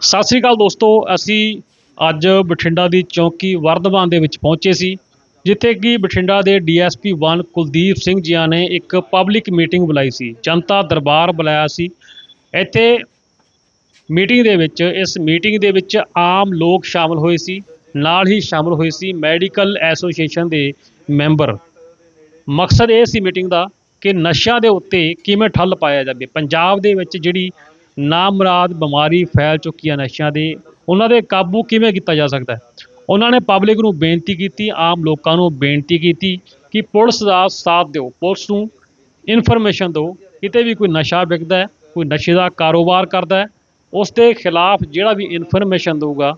ਸਤਿ ਸ੍ਰੀ ਅਕਾਲ ਦੋਸਤੋ, ਅਸੀਂ ਅੱਜ ਬਠਿੰਡਾ ਦੀ ਚੌਂਕੀ ਵਰਧਮਾਨ ਦੇ ਵਿੱਚ ਪਹੁੰਚੇ ਸੀ, ਜਿੱਥੇ ਕਿ ਬਠਿੰਡਾ ਦੇ ਡੀਐਸਪੀ 1 ਕੁਲਦੀਪ ਸਿੰਘ ਜੀਆਂ ਨੇ ਇੱਕ ਪਬਲਿਕ ਮੀਟਿੰਗ ਬੁਲਾਈ ਸੀ, ਜਨਤਾ ਦਰਬਾਰ ਬੁਲਾਇਆ ਸੀ। ਇੱਥੇ ਮੀਟਿੰਗ ਦੇ ਵਿੱਚ, ਇਸ ਮੀਟਿੰਗ ਦੇ ਵਿੱਚ ਆਮ ਲੋਕ ਸ਼ਾਮਲ ਹੋਏ ਸੀ, ਨਾਲ ਹੀ ਸ਼ਾਮਲ ਹੋਏ ਸੀ ਮੈਡੀਕਲ ਐਸੋਸੀਏਸ਼ਨ ਦੇ ਮੈਂਬਰ। ਮਕਸਦ ਇਹ ਸੀ ਮੀਟਿੰਗ ਦਾ ਕਿ ਨਸ਼ਿਆਂ ਦੇ ਉੱਤੇ ਕਿਵੇਂ ਠੱਲ ਪਾਇਆ ਜਾਵੇ। ਪੰਜਾਬ ਦੇ ਵਿੱਚ ਜਿਹੜੀ ਨਾਮਰਾਦ ਬਿਮਾਰੀ ਫੈਲ ਚੁੱਕੀ ਹੈ ਨਸ਼ਿਆਂ ਦੀ, ਉਹਨਾਂ ਦੇ ਕਾਬੂ ਕਿਵੇਂ ਕੀਤਾ ਜਾ ਸਕਦਾ ਹੈ? ਉਹਨਾਂ ਨੇ ਪਬਲਿਕ ਨੂੰ ਬੇਨਤੀ ਕੀਤੀ, ਆਮ ਲੋਕਾਂ ਨੂੰ ਬੇਨਤੀ ਕੀਤੀ ਕਿ ਪੁਲਿਸ ਦਾ ਸਾਥ ਦਿਓ, ਪੁਲਿਸ ਨੂੰ ਇਨਫੋਰਮੇਸ਼ਨ ਦਿਓ, ਕਿਤੇ ਵੀ ਕੋਈ ਨਸ਼ਾ ਵਿਕਦਾ ਹੈ, ਕੋਈ ਨਸ਼ੇ ਦਾ ਕਾਰੋਬਾਰ ਕਰਦਾ ਹੈ, ਉਸ ਦੇ ਖਿਲਾਫ ਜਿਹੜਾ ਵੀ ਇਨਫੋਰਮੇਸ਼ਨ ਦਊਗਾ,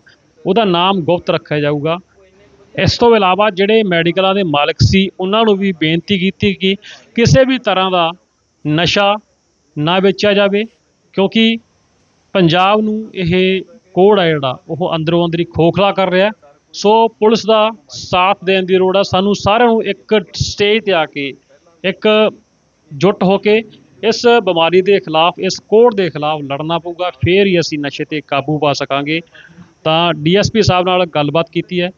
ਉਹਦਾ ਨਾਮ ਗੁਪਤ ਰੱਖਿਆ ਜਾਊਗਾ। ਇਸ ਤੋਂ ਇਲਾਵਾ ਜਿਹੜੇ ਮੈਡੀਕਲਾਂ ਦੇ ਮਾਲਕ ਸੀ, ਉਹਨਾਂ ਨੂੰ ਵੀ ਬੇਨਤੀ ਕੀਤੀ ਕਿ ਕਿਸੇ ਵੀ ਤਰ੍ਹਾਂ ਦਾ ਨਸ਼ਾ ਨਾ ਵੇਚਿਆ ਜਾਵੇ ਕਿਉਂਕਿ ਪੰਜਾਬ ਨੂੰ ਇਹ ਕੋੜ ਹੈ ਜਿਹੜਾ, ਉਹ ਅੰਦਰੋਂ ਅੰਦਰੀ ਖੋਖਲਾ ਕਰ ਰਿਹਾ ਸੋ ਪੁਲਿਸ ਦਾ ਸਾਥ ਦੇਣ ਦੀ ਲੋੜ ਹੈ ਸਾਨੂੰ ਸਾਰਿਆਂ ਨੂੰ ਇੱਕ ਸਟੇਜ ਤੇ ਆ ਕੇ ਇੱਕ ਜੁੱਟ ਹੋ ਕੇ ਇਸ ਬਿਮਾਰੀ ਦੇ ਖਿਲਾਫ, ਇਸ ਕੋੜ ਦੇ ਖਿਲਾਫ ਲੜਨਾ ਪਊਗਾ। ਫੇਰ ਹੀ ਅਸੀਂ ਨਸ਼ੇ ਤੇ ਕਾਬੂ ਪਾ ਸਕਾਂਗੇ। ਤਾਂ ਡੀਐਸਪੀ ਸਾਹਿਬ ਨਾਲ ਗੱਲਬਾਤ ਕੀਤੀ ਹੈ।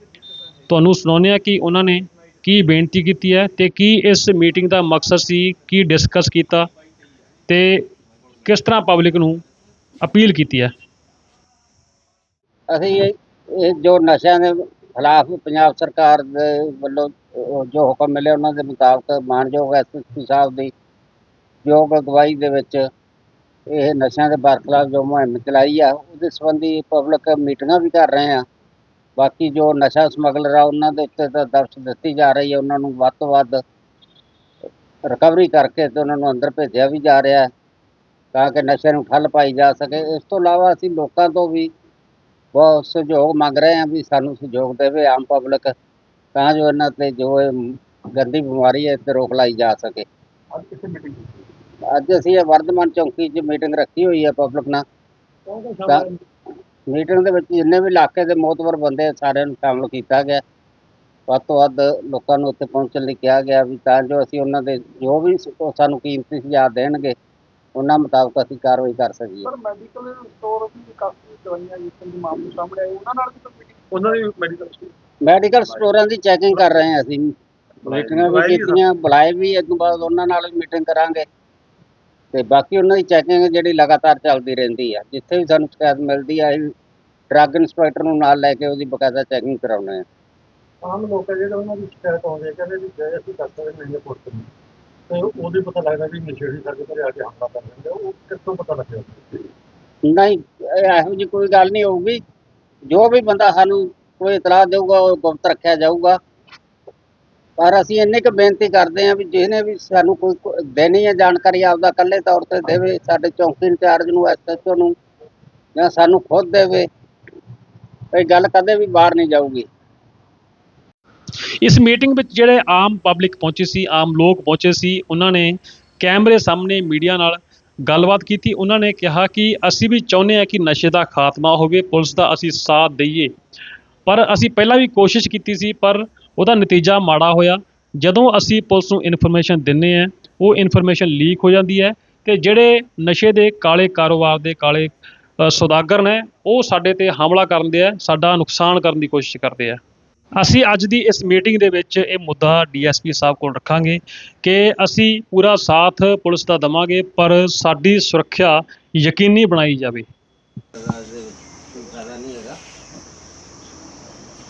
ਤੁਹਾਨੂੰ ਸੁਣਾਉਂਦੇ ਹਾਂ ਕਿ ਉਹਨਾਂ ਨੇ ਕੀ ਬੇਨਤੀ ਕੀਤੀ ਹੈ ਤੇ ਕੀ ਇਸ ਮੀਟਿੰਗ ਦਾ ਮਕਸਦ ਸੀ, ਕੀ ਡਿਸਕਸ ਕੀਤਾ ਤੇ ਕਿਸ ਤਰ੍ਹਾਂ ਪਬਲਿਕ ਨੂੰ ਅਪੀਲ ਕੀਤੀ ਹੈ? ਅਸੀਂ ਇਹ ਇਹ ਜੋ ਨਸ਼ਿਆਂ ਦੇ ਖਿਲਾਫ ਪੰਜਾਬ ਸਰਕਾਰ ਦੇ ਵੱਲੋਂ ਅਹ, ਜੋ ਹੁਕਮ ਮਿਲੇ ਉਹਨਾਂ ਦੇ ਮੁਤਾਬਕ ਮਾਨਯੋਗ ਐਸਐਸਪੀ ਸਾਹਿਬ ਦੀ ਯੋਗ ਅਗਵਾਈ ਦੇ ਵਿੱਚ ਇਹ ਨਸ਼ਿਆਂ ਦੇ ਬਰਖਲਾਫ ਜੋ ਮੁਹਿੰਮ ਚਲਾਈ ਆ ਉਹਦੇ ਸੰਬੰਧੀ ਪਬਲਿਕ ਮੀਟਿੰਗਾਂ ਵੀ ਕਰ ਰਹੇ ਆ। ਬਾਕੀ ਜੋ ਨਸ਼ਾ ਸਮਗਲਰ ਆ ਉਹਨਾਂ ਦੇ ਉੱਤੇ ਤਾਂ ਦਰਸ ਦਿੱਤੀ ਜਾ ਰਹੀ ਹੈ ਉਹਨਾਂ ਨੂੰ ਵੱਧ ਤੋਂ ਵੱਧ ਰਿਕਵਰੀ ਕਰਕੇ ਤੇ ਉਹਨਾਂ ਨੂੰ ਅੰਦਰ ਭੇਜਿਆ ਵੀ ਜਾ ਰਿਹਾ। ਹੈ ਤਾਂ ਕਿ ਨਸ਼ੇ ਨੂੰ ਠੱਲ ਪਾਈ ਜਾ ਸਕੇ। ਇਸ ਤੋਂ ਇਲਾਵਾ ਅਸੀਂ ਲੋਕਾਂ ਤੋਂ ਵੀ ਬਹੁਤ ਸਹਿਯੋਗ ਮੰਗ ਰਹੇ ਹਾਂ ਵੀ ਸਾਨੂੰ ਸਹਿਯੋਗ ਦੇਵੇ ਆਮ ਪਬਲਿਕ ਤਾਂ ਜੋ ਇਹਨਾਂ ਤੇ ਜੋ ਇਹ ਗੰਦੀ ਬਿਮਾਰੀ ਹੈ ਤੇ ਰੋਕ ਲਾਈ ਜਾ ਸਕੇ। ਅੱਜ ਅਸੀਂ ਇਹ ਵਰਧਮਾਨ ਚੌਂਕੀ 'ਚ ਮੀਟਿੰਗ ਰੱਖੀ ਹੋਈ ਹੈ ਪਬਲਿਕ ਨਾਲ। ਤਾਂ ਮੀਟਿੰਗ ਦੇ ਵਿੱਚ ਜਿੰਨੇ ਵੀ ਇਲਾਕੇ ਦੇ ਮੋਤਬਰ ਬੰਦੇ ਸਾਰਿਆਂ ਨੂੰ ਸ਼ਾਮਲ ਕੀਤਾ ਗਿਆ। ਵੱਧ ਤੋਂ ਵੱਧ ਲੋਕਾਂ ਨੂੰ ਉੱਥੇ ਪਹੁੰਚਣ ਲਈ ਕਿਹਾ ਗਿਆ ਵੀ ਤਾਂ ਜੋ ਅਸੀਂ ਉਹਨਾਂ ਦੇ ਜੋ ਵੀ ਸਾਨੂੰ ਕੀਮਤੀ ਸੁਝਾਅ ਦੇਣਗੇ ਉਹਨਾਂ ਮੁਤਾਬਕ ਅਸੀਂ ਕਾਰਵਾਈ ਕਰ ਸਕੀਏ। ਪਰ ਮੈਡੀਕਲ ਸਟੋਰ ਵੀ ਕਾਫੀ ਦਵਾਈਆਂ ਵੇਚਣ ਦੀ ਮਾਮਲੇ ਸਾਹਮਣੇ ਆਏ। ਉਹਨਾਂ ਨਾਲ ਵੀ ਕੋਈ ਮੀਟਿੰਗ ਉਹਨਾਂ ਦੀ ਮੈਡੀਕਲ ਸਟੋਰ ਮੈਡੀਕਲ ਸਟੋਰਾਂ ਦੀ ਚੈਕਿੰਗ ਕਰ ਰਹੇ ਹਾਂ ਅਸੀਂ। ਮੀਟਿੰਗਾਂ ਵੀ ਕੀਤੀਆਂ ਬੁਲਾਏ ਵੀ ਇਸ ਤੋਂ ਬਾਅਦ ਉਹਨਾਂ ਨਾਲ ਵੀ ਮੀਟਿੰਗ ਕਰਾਂਗੇ। ਤੇ ਬਾਕੀ ਉਹਨਾਂ ਦੀ ਚੈਕਿੰਗ ਜਿਹੜੀ ਲਗਾਤਾਰ ਚੱਲਦੀ ਰਹਿੰਦੀ ਆ। ਜਿੱਥੇ ਵੀ ਸਾਨੂੰ ਸ਼ਿਕਾਇਤ ਮਿਲਦੀ ਆ ਅਸੀਂ ਡਰੱਗ ਇੰਸਪੈਕਟਰ ਨੂੰ ਨਾਲ ਲੈ ਕੇ ਉਹਦੀ ਬਕਾਇਦਾ ਚੈਕਿੰਗ ਕਰਾਉਂਦੇ ਆ ਆਮ ਲੋਕ ਜਿਹੜੇ ਉਹਨਾਂ ਦੀ ਸ਼ਿਕਾਇਤ ਆਉਂਦੀ ਹੈ ਕਹਿੰਦੇ ਵੀ ਜੇ ਅਸੀਂ ਡਾਕਟਰ ਦੇ ਨਹੀਂ ਪੁੱਛ ਸਕਦੇ ਤੇ ਉਹਦੇ ਪਤਾ ਲੱਗਦਾ ਵੀ ਨਸ਼ੇੜੀ ਸਾਡੇ ਘਰੇ ਆ ਕੇ ਹਮਲਾ ਕਰ ਦਿੰਦੇ ਆ, ਉਹ ਕਿੱਥੋਂ ਪਤਾ ਲੱਗਿਆ? ਨਹੀਂ ਇਹ ਇਹੋ ਜਿਹੀ ਕੋਈ ਗੱਲ ਨਹੀਂ ਹੋਊਗੀ। ਜੋ ਵੀ ਬੰਦਾ ਸਾਨੂੰ ਕੋਈ ਇਤਲਾਹ ਦੇਊਗਾ ਉਹ ਗੁਪਤ ਰੱਖਿਆ ਜਾਊਗਾ। ਪਰ ਅਸੀਂ ਇੰਨੀ ਕੁ ਬੇਨਤੀ ਕਰਦੇ ਹਾਂ ਵੀ ਜਿਹਨੇ ਵੀ ਸਾਨੂੰ ਕੋਈ ਕੋ- ਦੇਣੀ ਹੈ ਜਾਣਕਾਰੀ ਆਪਦਾ ਇਕੱਲੇ ਤੌਰ ਤੇ ਦੇਵੇ ਸਾਡੇ ਚੌਕੀ ਇੰਚਾਰਜ ਨੂੰ ਐਸਐਚਓ ਨੂੰ ਜਾਂ ਸਾਨੂੰ ਖੁਦ ਦੇਵੇ ਇਹ ਗੱਲ ਕਦੇ ਵੀ ਬਾਹਰ ਨਹੀਂ ਜਾਊਗੀ। ਇਸ ਮੀਟਿੰਗ ਵਿੱਚ ਜਿਹੜੇ ਆਮ ਪਬਲਿਕ ਪਹੁੰਚੀ ਸੀ, ਆਮ ਲੋਕ ਪਹੁੰਚੇ ਸੀ, ਉਹਨਾਂ ਨੇ ਕੈਮਰੇ ਸਾਹਮਣੇ ਮੀਡੀਆ ਨਾਲ ਗੱਲਬਾਤ ਕੀਤੀ। ਉਹਨਾਂ ਨੇ ਕਿਹਾ ਕਿ ਅਸੀਂ ਵੀ ਚਾਹੁੰਦੇ ਹਾਂ ਕਿ ਨਸ਼ੇ ਦਾ ਖਾਤਮਾ ਹੋਵੇ, ਪੁਲਿਸ ਦਾ ਅਸੀਂ ਸਾਥ ਦਈਏ। ਪਰ ਅਸੀਂ ਪਹਿਲਾਂ ਵੀ ਕੋਸ਼ਿਸ਼ ਕੀਤੀ ਸੀ, ਪਰ ਉਹਦਾ ਨਤੀਜਾ ਮਾੜਾ ਹੋਇਆ। ਜਦੋਂ ਅਸੀਂ ਪੁਲਿਸ ਨੂੰ ਇਨਫੋਰਮੇਸ਼ਨ ਦਿੰਨੇ ਆ ਉਹ ਇਨਫੋਰਮੇਸ਼ਨ ਲੀਕ ਹੋ ਜਾਂਦੀ ਹੈ ਤੇ ਜਿਹੜੇ ਨਸ਼ੇ ਦੇ ਕਾਲੇ ਕਾਰੋਬਾਰ ਦੇ ਕਾਲੇ ਸੌਦਾਗਰ ਨੇ, ਉਹ ਸਾਡੇ ਤੇ ਹਮਲਾ ਕਰਦੇ ਆ, ਸਾਡਾ ਨੁਕਸਾਨ ਕਰਨ ਦੀ ਕੋਸ਼ਿਸ਼ ਕਰਦੇ ਆ। ਅਸੀਂ ਅੱਜ ਦੀ ਇਸ ਮੀਟਿੰਗ ਦੇ ਵਿੱਚ ਇਹ ਮੁੱਦਾ ਡੀਐਸਪੀ ਸਾਹਿਬ ਕੋਲ ਰੱਖਾਂਗੇ ਕਿ ਅਸੀਂ ਪੂਰਾ ਸਾਥ ਪੁਲਿਸ ਦਾ ਦਵਾਂਗੇ ਪਰ ਸਾਡੀ ਸੁਰੱਖਿਆ ਯਕੀਨੀ ਬਣਾਈ ਜਾਵੇ।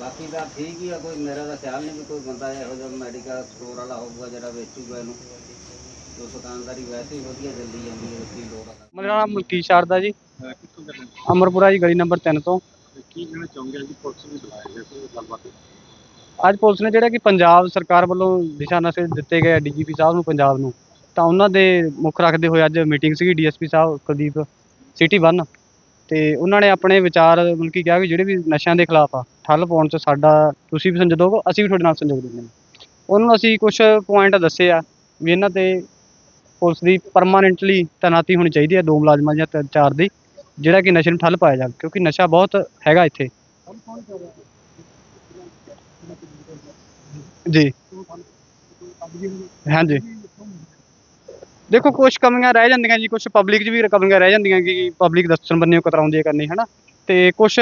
ਬਾਕੀ ਤਾਂ ਠੀਕ ਹੀ ਆ ਕੋਈ ਮੇਰਾ ਤਾਂ ਖਿਆਲ ਨਹੀਂ ਵੀ ਕੋਈ ਬੰਦਾ ਇਹੋ ਜਿਹਾ ਮੈਡੀਕਲ ਸਟੋਰ ਵਾਲਾ ਹੋਊਗਾ ਜਿਹੜਾ ਵੇਚੂਗਾ ਇਹਨੂੰ। ਜੋ ਦੁਕਾਨਦਾਰੀ ਵੈਸੇ ਹੀ ਵਧੀਆ ਚੱਲੀ ਜਾਂਦੀ ਹੈ ਕੀ ਲੋੜ ਆ। ਮੇਰਾ ਨਾਮ ਮਲਕੀਤ ਸ਼ਾਰਦਾ ਜੀ। ਅਮਰਪੁਰਾ ਜੀ ਗਲੀ ਨੰਬਰ 3 ਤੋਂ। ਕੀ ਕਹਿਣਾ ਚਾਹੁੰਗੇ? ਜੀ ਪੁਲਿਸ ਨੂੰ ਬੁਲਾਇਆ ਗਿਆ ਕੋਈ ਗੱਲਬਾਤ ਅੱਜ ਪੁਲਿਸ ਨੇ ਜਿਹੜਾ ਕਿ ਪੰਜਾਬ ਸਰਕਾਰ ਵੱਲੋਂ ਦਿਸ਼ਾ ਨਿਰਦੇਸ਼ ਦਿੱਤੇ ਗਏ ਡੀਜੀਪੀ ਸਾਹਿਬ ਨੂੰ, ਪੰਜਾਬ ਨੂੰ, ਤਾਂ ਉਹਨਾਂ ਦੇ ਮੁੱਖ ਰੱਖਦੇ ਹੋਏ ਅੱਜ ਮੀਟਿੰਗ ਸੀਗੀ ਡੀਐਸਪੀ ਸਾਹਿਬ ਕੁਲਦੀਪ ਸਿਟੀ 1 ਤੇ ਉਹਨਾਂ ਨੇ ਆਪਣੇ ਵਿਚਾਰ ਮਤਲਬ ਕਿ ਕਿਹਾ ਵੀ ਜਿਹੜੇ ਵੀ ਨਸ਼ਿਆਂ ਦੇ ਖਿਲਾਫ ਆ, ਠੱਲ ਪਾਉਣ 'ਚ ਸਾਡਾ, ਤੁਸੀਂ ਵੀ ਸੰਯੋਗ ਦਿਓ, ਅਸੀਂ ਵੀ ਤੁਹਾਡੇ ਨਾਲ ਸੰਜੋਗ ਦਿੰਦੇ ਹਾਂ। ਉਹਨਾਂ ਨੂੰ ਅਸੀਂ ਕੁਝ ਪੁਆਇੰਟ ਦੱਸੇ ਆ ਵੀ ਇਹਨਾਂ ਤੇ ਪੁਲਿਸ ਦੀ ਪਰਮਾਨੈਂਟਲੀ ਤੈਨਾਤੀ ਹੋਣੀ ਚਾਹੀਦੀ ਹੈ ਦੋ ਮੁਲਾਜ਼ਮਾਂ ਜਾਂ ਚਾਰ ਦੀ। ਜਿਹੜਾ ਕਿ ਨਸ਼ੇ ਨੂੰ ਠੱਲ ਪਾਇਆ ਜਾਵੇ ਕਿਉਂਕਿ ਨਸ਼ਾ ਬਹੁਤ ਹੈਗਾ ਇੱਥੇ। ਜੀ। ਹਾਂਜੀ। ਦੇਖੋ ਕੁਝ ਕਮੀਆਂ ਰਹਿ ਜਾਂਦੀਆਂ ਜੀ ਕੁਝ ਪਬਲਿਕ 'ਚ ਵੀ ਕਮੀਆਂ ਰਹਿ ਜਾਂਦੀਆਂ ਕਿ ਪਬਲਿਕ ਦੱਸਣ ਬੰਨੇ ਕਤਰਾਉਂਦੀ ਹੈ ਕਰਨੀ, ਹਨਾ? ਤੇ ਕੁਝ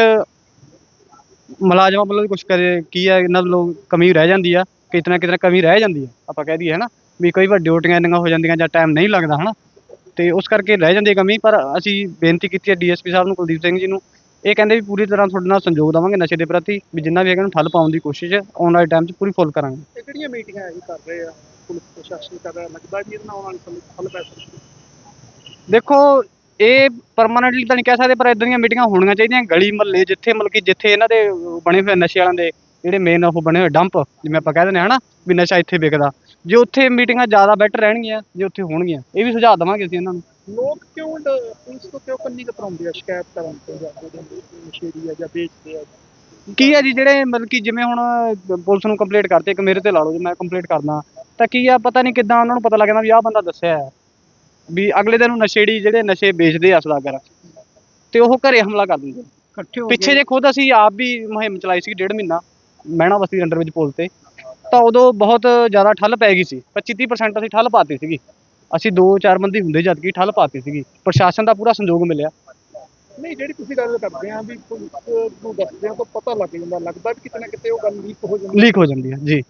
ਮੁਲਾਜ਼ਮਾਂ ਵੱਲੋਂ ਵੀ ਕੁਝ ਕਰੇ, ਕੀ ਹੈ ਇਹਨਾਂ ਵੱਲੋਂ ਕਮੀ ਰਹਿ ਜਾਂਦੀ ਆ ਕਿਤਨਾ ਕਿਤਨਾ ਕਮੀ ਰਹਿ ਜਾਂਦੀ ਆ, ਆਪਾਂ ਕਹਿ ਦਈਏ, ਹਨਾ? ਵੀ ਕਈ ਵਾਰ ਡਿਊਟੀਆਂ ਇੰਨੀਆਂ ਹੋ ਜਾਂਦੀਆਂ ਜਾਂ ਟਾਈਮ ਨਹੀਂ ਲੱਗਦਾ, ਹਨਾ? ਤੇ ਉਸ ਕਰਕੇ ਰਹਿ ਜਾਂਦੀ ਹੈ ਕਮੀ ਪਰ ਅਸੀਂ ਬੇਨਤੀ ਕੀਤੀ ਹੈ ਡੀਐਸਪੀ ਸਾਹਿਬ ਨੂੰ ਕੁਲਦੀਪ ਸਿੰਘ ਜੀ ਨੂੰ। ਇਹ ਕਹਿੰਦੇ ਵੀ ਪੂਰੀ ਤਰ੍ਹਾਂ ਤੁਹਾਡੇ ਨਾਲ ਸੰਯੋਗ ਦੇਵਾਂਗੇ ਨਸ਼ੇ ਦੇ ਪ੍ਰਤੀ ਵੀ ਜਿੰਨਾ ਵੀ ਹੈਗਾ ਉਹਨੂੰ ਠੱਲ ਪਾਉਣ ਦੀ ਕੋਸ਼ਿਸ਼ ਹੈ। ਆਉਣ ਵਾਲੇ ਟਾਈਮ 'ਚ ਪੂਰੀ ਫੁੱਲ ਕਰਾਂਗੇ। ਇਹ ਕਿਹੜੀਆਂ ਮੀਟਿੰਗਾਂ ਇਹ ਕਰ ਰਹੇ ਆ? ਪੁਲਿਸ ਪ੍ਰਸ਼ਾਸਨ ਕਰ ਰਿਹਾ ਲੱਗਦਾ ਵੀ ਇਹਦੇ ਨਾਲ ਹੱਲ ਪੈ ਸਕਦਾ ਦੇਖੋ ਇਹ ਪਰਮਾਨੈਂਟਲੀ ਤਾਂ ਨਹੀਂ ਕਹਿ ਸਕਦੇ ਪਰ ਇਦਾਂ ਦੀਆਂ ਮੀਟਿੰਗਾਂ ਹੋਣੀਆਂ ਚਾਹੀਦੀਆਂ। ਗਲੀ ਮਹੱਲੇ ਜਿੱਥੇ ਮਤਲਬ ਕਿ ਜਿੱਥੇ ਇਹਨਾਂ ਦੇ ਬਣੇ ਹੋਏ ਨਸ਼ੇ ਵਾਲਿਆਂ ਦੇ ਜਿਹੜੇ ਮੇਨ ਉਹ ਬਣੇ ਹੋਏ ਡੰਪ ਜਿਵੇਂ ਆਪਾਂ ਕਹਿ ਦਿੰਦੇ ਹਾਂ ਨਾ ਵੀ ਨਸ਼ਾ ਇੱਥੇ ਵਿਕਦਾ। ਜੇ ਉੱਥੇ ਮੀਟਿੰਗਾਂ ਜ਼ਿਆਦਾ ਬੈਟਰ ਰਹਿਣਗੀਆਂ ਜੇ ਉੱਥੇ ਹੋਣਗੀਆਂ ਇਹ ਵੀ ਸੁਝਾਅ ਦੇਵਾਂਗੇ ਅਸੀਂ ਇਹਨਾਂ ਨੂੰ। ਲੋਕ ਕਿਉਂ ਡ- ਪੁਲਿਸ ਤੋਂ ਕਿਉਂ ਕੰਨੀ ਕਤਰਾਉਂਦੇ ਆ ਸ਼ਿਕਾਇਤ ਕਰਨ ਤੋਂ ਜਾਂ ਨਸ਼ੇੜੀ ਆ ਜਾਂ ਵੇਚਦੇ ਆ ਕੀ ਹੈ ਜੀ ਜਿਹੜੇ ਮਤਲਬ ਕਿ ਜਿਵੇਂ ਹੁਣ ਪੁਲਿਸ ਨੂੰ ਕੰਪਲੀਟ ਕਰਤੇ ਇੱਕ ਮੇਰੇ ਤੇ ਲਾ ਲਓ ਜੇ ਮੈਂ ਕੰਪਲੀਟ ਕਰਦਾ। ਤਾਂ ਕੀ ਆ ਪਤਾ ਨਹੀਂ ਕਿੱਦਾਂ ਉਹਨਾਂ ਨੂੰ ਪਤਾ ਲੱਗਦਾ ਵੀ ਆਹ ਬੰਦਾ ਦੱਸਿਆ ਹੈ ਵੀ ਅਗਲੇ ਦਿਨ ਨੂੰ ਨਸ਼ੇੜੀ ਜਿਹੜੇ ਨਸ਼ੇ ਵੇਚਦੇ ਆ ਸਦਾਗਰ ਤੇ ਉਹ ਘਰੇ ਹਮਲਾ ਕਰ ਦਿੰਦੇ ਇਕੱਠੇ ਪਿੱਛੇ ਜੇ ਖੁਦ ਅਸੀਂ ਆਪ ਵੀ ਮੁਹਿੰਮ ਚਲਾਈ ਸੀ ਡੇਢ ਮਹੀਨਾ ਮਹਿਣਾ ਬਸਤੀ ਦੇ ਅੰਡਰ ਵਿੱਚ ਪੁਲ ਤੇ। ਤਾਂ ਉਦੋਂ ਬਹੁਤ ਜ਼ਿਆਦਾ ਠੱਲ ਪੈ ਗਈ ਸੀ। 25 30% ਅਸੀਂ ਠੱਲ ਪਾਤੀ ਸੀਗੀ। ਅਸੀਂ ਦੋ ਚਾਰ ਬੰਦੇ ਹੁੰਦੇ ਜਦ ਕਿ ਠੱਲ ਪਾਤੀ ਸੀਗੀ। ਪ੍ਰਸ਼ਾਸਨ ਦਾ ਪੂਰਾ ਸੰਯੋਗ ਮਿਲਿਆ। ਨਹੀਂ ਜਿਹੜੀ ਤੁਸੀਂ ਗੱਲ ਕਰਦੇ ਆ ਵੀ ਪੁਲਿਸ ਨੂੰ ਦੱਸਦੇ ਆ ਤਾਂ ਪਤਾ ਲੱਗ ਜਾਂਦਾ ਲੱਗਦਾ ਵੀ ਕਿਤੇ ਨਾ ਕਿਤੇ ਉਹ ਗੱਲ ਲੀਕ ਹੋ ਜਾਂਦੀ ਲੀਕ ਹੋ ਜਾਂਦੀ ਹੈ ਜੀ।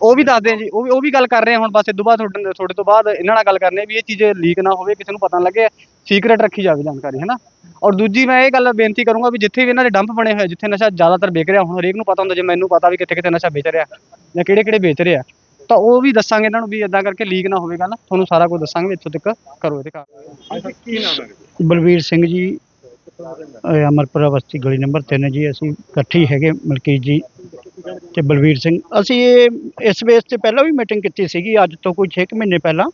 ਉਹ ਵੀ ਦੱਸਦੇ ਆ ਜੀ ਉਹ ਵੀ ਉਹ ਵੀ ਗੱਲ ਕਰ ਰਹੇ ਆ ਹੁਣ ਬਸ ਤੋਂ ਬਾਅਦ ਤੁਹਾਡੇ ਤੁਹਾਡੇ ਤੋਂ ਬਾਅਦ ਇਹਨਾਂ ਨਾਲ ਗੱਲ ਕਰਨੀ ਹੈ ਵੀ ਇਹ ਚੀਜ਼ ਲੀਕ ਨਾ ਹੋਵੇ ਕਿਸੇ ਨੂੰ ਪਤਾ ਨਾ ਲੱਗੇ ਸੀਕ੍ਰੇਟ ਰੱਖੀ ਜਾਵੇ ਜਾਣਕਾਰੀ ਹੈ ਨਾ ਔਰ ਦੂਜੀ ਮੈਂ ਇਹ ਗੱਲ ਬੇਨਤੀ ਕਰੂੰਗਾ ਵੀ ਜਿੱਥੇ ਵੀ ਇਹਨਾਂ ਦੇ ਡੰਪ ਬਣੇ ਹੋਏ ਜਿੱਥੇ ਨਸ਼ਾ ਜ਼ਿਆਦਾਤਰ ਵਿਕ ਰਿਹਾ ਹੁਣ ਹਰੇਕ ਨੂੰ ਪਤਾ ਹੁੰਦਾ ਜੇ ਮੈਨੂੰ ਪਤਾ ਵੀ ਕਿੱਥੇ ਕਿੱਥੇ ਨਸ਼ਾ ਵੇਚ ਰਿਹਾ ਜਾਂ ਕਿਹੜੇ ਕਿਹੜੇ ਵੇਚ ਰਿਹਾ ਤਾਂ ਉਹ ਵੀ ਦੱਸਾਂਗੇ ਇਹਨਾਂ ਨੂੰ ਵੀ ਇਦਾਂ ਕਰਕੇ ਲੀਕ ਨਾ ਹੋਵੇ ਗੱਲ। ਤੁਹਾਨੂੰ ਸਾਰਾ ਕੁਝ ਦੱਸਾਂਗੇ ਵੀ ਇੱਥੋਂ ਤੱਕ ਕਰੋ ਇਹਦੇ ਕਾਰਨ ਕੀ ਨਾਮ ਹੈ? ਬਲਵੀਰ ਸਿੰਘ ਜੀ ਅਹ ਅਮਰਪੁਰਾ ਬਸਤੀ ਗਲੀ ਨੰਬਰ 3 ਜੀ ਅਸੀਂ ਇਕੱਠੇ ਹੈਗੇ ਮਲਕੀਤ ਜੀ ਤੇ ਬਲਵੀਰ ਸਿੰਘ। ਅਸੀਂ ਇਹ ਇਸ ਬੇਸ ਤੇ ਪਹਿਲਾਂ ਵੀ ਮੀਟਿੰਗ ਕੀਤੀ ਸੀਗੀ ਅੱਜ ਤੋਂ ਕੋਈ 6 ਮਹੀਨੇ ਪਹਿਲਾਂ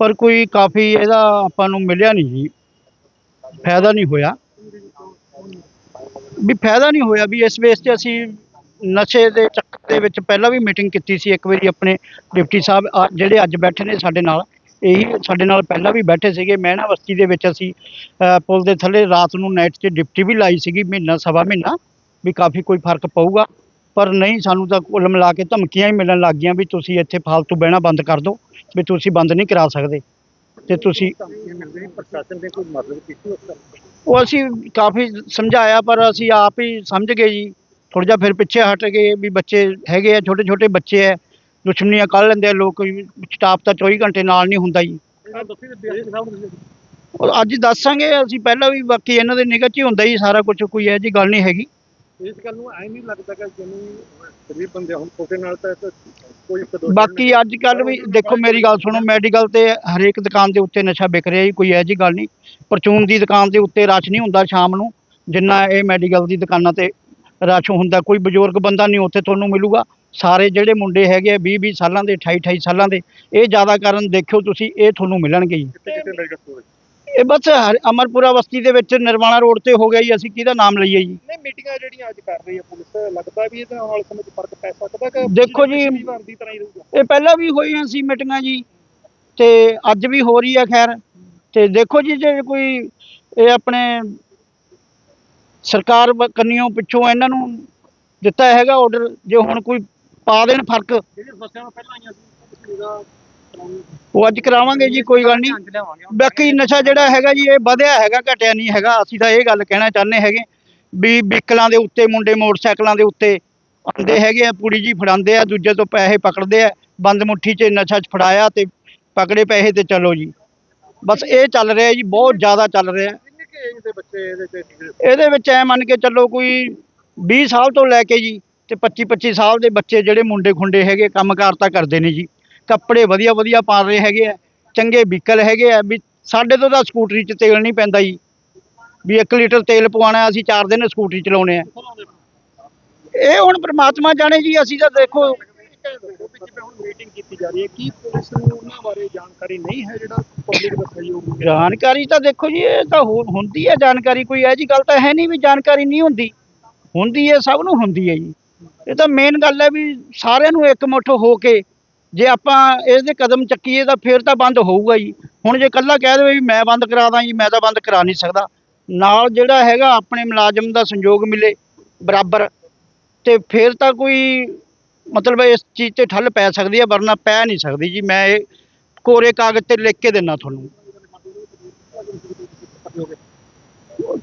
ਪਰ ਕੋਈ ਕਾਫੀ ਇਹਦਾ ਆਪਾਂ ਨੂੰ ਮਿਲਿਆ ਨਹੀਂ ਜੀ। ਫਾਇਦਾ ਨਹੀਂ ਹੋਇਆ। ਵੀ ਫਾਇਦਾ ਨਹੀਂ ਹੋਇਆ ਵੀ ਇਸ ਬੇਸ ਤੇ ਅਸੀਂ ਨਸ਼ੇ ਦੇ ਚੱਕਰ ਦੇ ਵਿੱਚ ਪਹਿਲਾਂ ਵੀ ਮੀਟਿੰਗ ਕੀਤੀ ਸੀ ਇੱਕ ਵਾਰੀ ਆਪਣੇ ਡਿਪਟੀ ਸਾਹਿਬ ਆ- ਜਿਹੜੇ ਅੱਜ ਬੈਠੇ ਨੇ ਸਾਡੇ ਨਾਲ ਇਹੀ ਸਾਡੇ ਨਾਲ ਪਹਿਲਾਂ ਵੀ ਬੈਠੇ ਸੀਗੇ। ਮਹਿਣਾ ਬਸਤੀ ਦੇ ਵਿੱਚ ਅਸੀਂ ਅ, ਪੁਲ ਦੇ ਥੱਲੇ ਰਾਤ ਨੂੰ ਨਾਈਟ 'ਚ ਡਿਪਟੀ ਵੀ ਲਾਈ ਸੀਗੀ ਮਹੀਨਾ ਸਵਾ ਮਹੀਨਾ ਵੀ ਕਾਫੀ ਕੋਈ ਫ਼ਰਕ ਪਊਗਾ। ਪਰ ਨਹੀਂ ਸਾਨੂੰ ਤਾਂ ਕੁੱਲ ਮਿਲਾ ਕੇ ਧਮਕੀਆਂ ਹੀ ਮਿਲਣ ਲੱਗ ਗਈਆਂ ਵੀ ਤੁਸੀਂ ਇੱਥੇ ਫਾਲਤੂ ਬਹਿਣਾ ਬੰਦ ਕਰ ਦਿਓ ਵੀ ਤੁਸੀਂ ਬੰਦ ਨਹੀਂ ਕਰਾ ਸਕਦੇ। ਤੇ ਤੁਸੀਂ ਪ੍ਰਸ਼ਾਸਨ ਨੇ ਕੋਈ ਮਦਦ ਕੀਤੀ ਉਸ ਉਹ ਅਸੀਂ ਕਾਫੀ ਸਮਝਾਇਆ ਪਰ ਅਸੀਂ ਆਪ ਹੀ ਸਮਝ ਗਏ ਜੀ। ਥੋੜ੍ਹਾ ਜਿਹਾ ਫਿਰ ਪਿੱਛੇ ਹਟ ਗਏ ਵੀ ਬੱਚੇ ਹੈਗੇ ਆ ਛੋਟੇ ਛੋਟੇ ਬੱਚੇ ਆ ਦੁਸ਼ਮਣੀਆਂ ਕੱਢ ਲੈਂਦੇ ਆ ਲੋਕ ਸਟਾਫ ਤਾਂ 24 ਘੰਟੇ ਨਾਲ ਨਹੀਂ ਹੁੰਦਾ ਜੀ। ਅੱਜ ਦੱਸਾਂਗੇ ਅਸੀਂ ਪਹਿਲਾਂ ਵੀ ਬਾਕੀ ਇਹਨਾਂ ਦੇ ਨਿਗਾਹ 'ਚ ਹੀ ਹੁੰਦਾ ਜੀ ਸਾਰਾ ਕੁਝ ਕੋਈ ਇਹੋ ਜਿਹੀ ਗੱਲ ਨਹੀਂ ਹੈਗੀ। ਇਸ ਗੱਲ ਨੂੰ ਐ ਨਹੀਂ ਲੱਗਦਾ ਕਿ ਜਿਹਨੂੰ ਗਰੀਬ ਬੰਦੇ ਹੁਣ ਛੋਟੇ ਨਾਲ ਤਾਂ ਕੋਈ ਬਾਕੀ ਅੱਜ ਕੱਲ ਵੀ ਦੇਖੋ ਮੇਰੀ ਗੱਲ ਸੁਣੋ ਮੈਡੀਕਲ ਤੇ ਹਰੇਕ ਦੁਕਾਨ ਦੇ ਉੱਤੇ ਨਸ਼ਾ ਵਿਕ ਰਿਹਾ ਜੀ ਕੋਈ ਇਹੋ ਜਿਹੀ ਗੱਲ ਨਹੀਂ। ਪਰਚੂਨ ਦੀ ਦੁਕਾਨ ਦੇ ਉੱਤੇ ਰਸ਼ ਨਹੀਂ ਹੁੰਦਾ ਸ਼ਾਮ ਨੂੰ ਜਿੰਨਾ ਇਹ ਮੈਡੀਕਲ ਦੀ ਦੁਕਾਨਾਂ ਤੇ ਰਸ਼ ਹੁੰਦਾ ਕੋਈ ਬਜ਼ੁਰਗ ਬੰਦਾ ਨਹੀਂ ਉੱਥੇ ਤੁਹਾਨੂੰ ਮਿਲੂਗਾ। ਸਾਰੇ ਜਿਹੜੇ ਮੁੰਡੇ ਹੈਗੇ ਆ 20 20 ਸਾਲਾਂ ਦੇ 28 28 ਸਾਲਾਂ ਦੇ ਇਹ ਜ਼ਿਆਦਾ ਕਾਰਨ ਦੇਖਿਓ ਤੁਸੀਂ ਇਹ ਤੁਹਾਨੂੰ ਮਿਲਣਗੇ ਜੀ। ਇਹ ਬਸ ਹਰ- ਅਮਰਪੁਰਾ ਬਸਤੀ ਦੇ ਵਿੱਚ ਨਿਰਵਾਣਾ ਰੋਡ ਤੇ ਹੋ ਗਿਆ ਜੀ ਅਸੀਂ ਕਿਹਦਾ ਨਾਮ ਲਈਏ ਜੀ? ਨਹੀਂ ਮੀਟਿੰਗਾਂ ਜਿਹੜੀਆਂ ਅੱਜ ਕਰ ਰਹੀ ਹੈ ਪੁਲਿਸ ਲੱਗਦਾ ਵੀ ਇਹਦੇ ਨਾਲ ਵਾਲੇ ਸਮੇਂ 'ਚ ਫ਼ਰਕ ਪੈ ਸਕਦਾ ਕਿ ਦੇਖੋ ਜੀ- ਪਿਛਲੀ ਵਾਰ ਦੀ ਤਰ੍ਹਾਂ ਹੀ ਰਹੂਗਾ? ਇਹ ਪਹਿਲਾਂ ਵੀ ਹੋਈਆਂ ਸੀ ਮੀਟਿੰਗਾਂ ਜੀ ਤੇ ਅੱਜ ਵੀ ਹੋ ਰਹੀ ਹੈ ਖੈਰ। ਤੇ ਦੇਖੋ ਜੀ ਜੇ ਕੋਈ ਇਹ ਆਪਣੇ ਸਰਕਾਰ ਕੰਨਿਓ ਪਿੱਛੋਂ ਇਹਨਾਂ ਨੂੰ ਦਿੱਤਾ ਹੈਗਾ ਆਰਡਰ ਜੇ ਹੁਣ ਕੋਈ ਪਾ ਦੇਣ ਫ਼ਰਕ। ਉਹ ਅੱਜ ਕਰਾਵਾਂਗੇ ਜੀ ਕੋਈ ਗੱਲ ਨਹੀਂ। ਬਾਕੀ ਨਸ਼ਾ ਜਿਹੜਾ ਹੈਗਾ ਜੀ ਇਹ ਵਧਿਆ ਹੈਗਾ ਘਟਿਆ ਨਹੀਂ ਹੈਗਾ। ਅਸੀਂ ਤਾਂ ਇਹ ਗੱਲ ਕਹਿਣਾ ਚਾਹੁੰਦੇ ਹੈਗੇ ਵੀ ਵਹੀਕਲਾਂ ਦੇ ਉੱਤੇ ਮੁੰਡੇ ਮੋਟਰਸਾਈਕਲਾਂ ਦੇ ਉੱਤੇ ਆਉਂਦੇ ਹੈਗੇ ਆ ਪੁੜੀ ਜੀ ਫੜਾਉਂਦੇ ਆ ਦੂਜੇ ਤੋਂ ਪੈਸੇ ਪਕੜਦੇ ਆ ਬੰਦ ਮੁੱਠੀ 'ਚ ਨਸ਼ਾ 'ਚ ਫੜਾਇਆ ਤੇ ਪਕੜੇ ਪੈਸੇ ਤੇ ਚਲੋ ਜੀ। ਬਸ ਇਹ ਚੱਲ ਰਿਹਾ ਜੀ ਬਹੁਤ ਜ਼ਿਆਦਾ ਚੱਲ ਰਿਹਾ। ਕਿ ਏਜ ਦੇ ਬੱਚੇ ਇਹਦੇ ਤੇ ਇਹਦੇ ਵਿੱਚ ਐ ਮੰਨ ਕੇ ਚੱਲੋ ਕੋਈ 20 ਸਾਲ ਤੋਂ ਲੈ ਕੇ ਜੀ ਤੇ 25 25 ਸਾਲ ਦੇ ਬੱਚੇ ਜਿਹੜੇ ਮੁੰਡੇ ਖੁੰਡੇ ਹੈਗੇ, ਕੰਮਕਾਰ ਤਾਂ ਕਰਦੇ ਨੇ ਜੀ। ਕੱਪੜੇ ਵਧੀਆ ਵਧੀਆ ਪਾ ਰਹੇ ਹੈਗੇ ਆ, ਚੰਗੇ ਵਹੀਕਲ ਹੈਗੇ ਆ, ਵੀ ਸਾਡੇ ਤੋਂ ਤਾਂ ਸਕੂਟਰੀ 'ਚ ਤੇਲ ਨਹੀਂ ਪੈਂਦਾ ਜੀ। ਵੀ 1 ਲੀਟਰ ਤੇਲ ਪਵਾਉਣਾ ਅਸੀਂ 4 ਦਿਨ ਸਕੂਟਰੀ ਚਲਾਉਣੇ ਆ। ਇਹ ਹੁਣ ਪ੍ਰਮਾਤਮਾ ਜਾਣੇ ਜੀ, ਅਸੀਂ ਤਾਂ ਦੇਖੋ ਜਿਵੇਂ ਹੁਣ ਮੀਟਿੰਗ ਕੀਤੀ ਜਾ ਰਹੀ ਹੈ। ਕੀ ਪੁਲਿਸ ਨੂੰ ਉਹਨਾਂ ਬਾਰੇ ਜਾਣਕਾਰੀ ਨਹੀਂ ਹੈ ਜਿਹੜਾ ਪਬਲਿਕ ਦਾ ਸਹਿਯੋਗ ਮਿਲੇ? ਜਾਣਕਾਰੀ ਤਾਂ ਦੇਖੋ ਜੀ, ਇਹ ਤਾਂ ਹੋ- ਹੁੰਦੀ ਹੈ ਜਾਣਕਾਰੀ, ਕੋਈ ਇਹੋ ਜਿਹੀ ਗੱਲ ਤਾਂ ਹੈ ਨਹੀਂ ਵੀ ਜਾਣਕਾਰੀ ਨਹੀਂ ਹੁੰਦੀ। ਹੁੰਦੀ ਹੈ, ਸਭ ਨੂੰ ਹੁੰਦੀ ਹੈ ਜੀ। ਇਹ ਤਾਂ ਮੇਨ ਗੱਲ ਹੈ ਵੀ ਸਾਰਿਆਂ ਨੂੰ ਇਕਮੁੱਠ ਹੋ ਕੇ ਜੇ ਆਪਾਂ ਇਸ ਦੇ ਕਦਮ ਚੱਕੀਏ ਤਾਂ ਫੇਰ ਤਾਂ ਬੰਦ ਹੋਊਗਾ ਜੀ। ਹੁਣ ਜੇ ਇਕੱਲਾ ਕਹਿ ਦੇਵੇ ਵੀ ਮੈਂ ਬੰਦ ਕਰਾ ਦਾਂ ਜੀ, ਮੈਂ ਤਾਂ ਬੰਦ ਕਰਾ ਨਹੀਂ ਸਕਦਾ। ਨਾਲ ਜਿਹੜਾ ਹੈਗਾ ਆਪਣੇ ਮੁਲਾਜ਼ਮ ਦਾ ਸੰਯੋਗ ਮਿਲੇ, ਬਰਾਬਰ। ਤੇ ਫੇਰ ਤਾਂ ਕੋਈ ਮਤਲਬ ਇਸ ਚੀਜ਼ ਤੇ ਠੱਲ ਪੈ ਸਕਦੀ ਹੈ ਵਰਨਾ ਪੈ ਨਹੀਂ ਸਕਦੀ ਜੀ। ਮੈਂ ਇਹ ਕੋਰੇ ਕਾਗਜ਼ ਤੇ ਲਿਖ ਕੇ ਦਿੰਨਾ ਤੁਹਾਨੂੰ।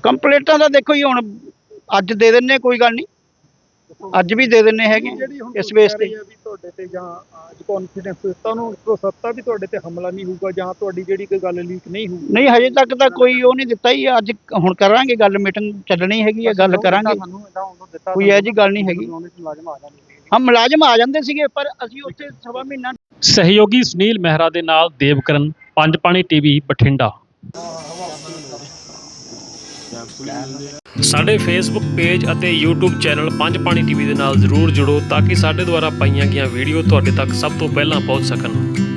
ਕੰਪਲੀਟਾਂ ਦਾ ਦੇਖੋ ਜੀ ਹੁਣ ਅੱਜ ਦੇ ਦਿੰਨੇ ਕੋਈ ਗੱਲ ਨਹੀਂ। ਅੱਜ ਵੀ ਦੇ ਦਿੰਨੇ ਹੈਗੇ। ਇਸ ਬੇਸ ਤੇ। ਆ ਤੁਹਾਡੇ ਤੇ ਜਾਂ ਅੱਜ ਕੌਨਫੀਡੈਂਸ ਦਿੱਤਾ ਉਹਨੂੰ ਭਰੋਸਾ ਵੀ ਤੁਹਾਡੇ ਤੇ ਹਮਲਾ ਨਹੀਂ ਹੋਊਗਾ ਜਾਂ ਤੁਹਾਡੀ ਜਿਹੜੀ ਕੋਈ ਗੱਲ ਲੀਕ ਨਹੀਂ ਹੋਊਗੀ। ਨਹੀਂ ਹਜੇ ਤੱਕ ਤਾਂ ਕੋਈ ਉਹ ਨਹੀਂ ਦਿੱਤਾ ਹੀ ਅੱਜ ਹੁਣ ਕਰਾਂਗੇ ਗੱਲ ਮੀਟਿੰਗ ਚੱਲਣੀ ਹੈਗੀ ਹੈ ਗੱਲ ਕਰਾਂਗੇ। ਕੋਈ ਇਹੋ ਜਿਹੀ ਗੱਲ ਨਹੀਂ ਹੈਗੀ। ਹਾਂ ਮੁਲਾਜ਼ਮ ਆ ਜਾਂਦੇ ਸੀਗੇ ਪਰ ਅਸੀਂ ਉੱਥੇ ਸਵਾ ਮਹੀਨਾ ਸਹਿਯੋਗੀ ਸੁਨੀਲ ਮਹਿਰਾ ਦੇ ਨਾਲ ਦੇਵਕਰਨ ਪੰਜ ਪਾਣੀ ਟੀਵੀ ਬਠਿੰਡਾ। ਸਾਡੇ ਫੇਸਬੁੱਕ ਪੇਜ ਅਤੇ YouTube channel Panj Pani TV ਦੇ ਨਾਲ ਜਰੂਰ ਜੁੜੋ ਤਾਂ ਕਿ ਸਾਡੇ ਦੁਆਰਾ ਪਾਈਆਂ ਗਈਆਂ ਵੀਡੀਓ ਤੁਹਾਡੇ ਤੱਕ ਸਭ ਤੋਂ ਪਹਿਲਾਂ ਪਹੁੰਚ ਸਕਣ।